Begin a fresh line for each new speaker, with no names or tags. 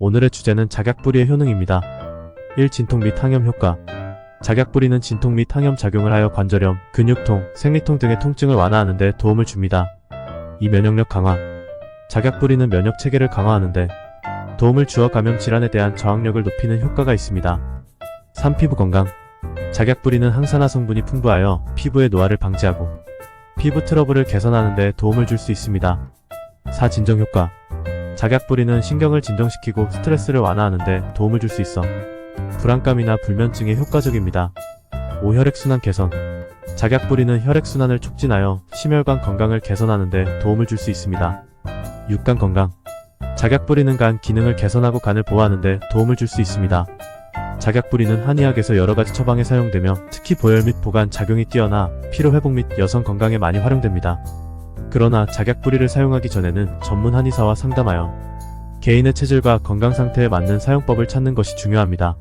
오늘의 주제는 작약뿌리의 효능입니다. 1. 진통 및 항염 효과 작약뿌리는 진통 및 항염 작용을 하여 관절염, 근육통, 생리통 등의 통증을 완화하는 데 도움을 줍니다. 2. 면역력 강화 작약뿌리는 면역 체계를 강화하는데 도움을 주어 감염 질환에 대한 저항력을 높이는 효과가 있습니다. 3. 피부 건강 작약뿌리는 항산화 성분이 풍부하여 피부의 노화를 방지하고 피부 트러블을 개선하는 데 도움을 줄 수 있습니다. 4. 진정 효과 작약뿌리는 신경을 진정시키고 스트레스를 완화하는 데 도움을 줄 수 있어 불안감이나 불면증에 효과적입니다. 5. 혈액순환 개선 작약뿌리는 혈액순환을 촉진하여 심혈관 건강을 개선하는 데 도움을 줄 수 있습니다. 6. 간 건강 작약뿌리는 간 기능을 개선하고 간을 보호하는 데 도움을 줄 수 있습니다. 작약뿌리는 한의학에서 여러가지 처방에 사용되며 특히 보혈 및 보관 작용이 뛰어나 피로 회복 및 여성 건강에 많이 활용됩니다. 그러나 작약뿌리를 사용하기 전에는 전문 한의사와 상담하여 개인의 체질과 건강 상태에 맞는 사용법을 찾는 것이 중요합니다.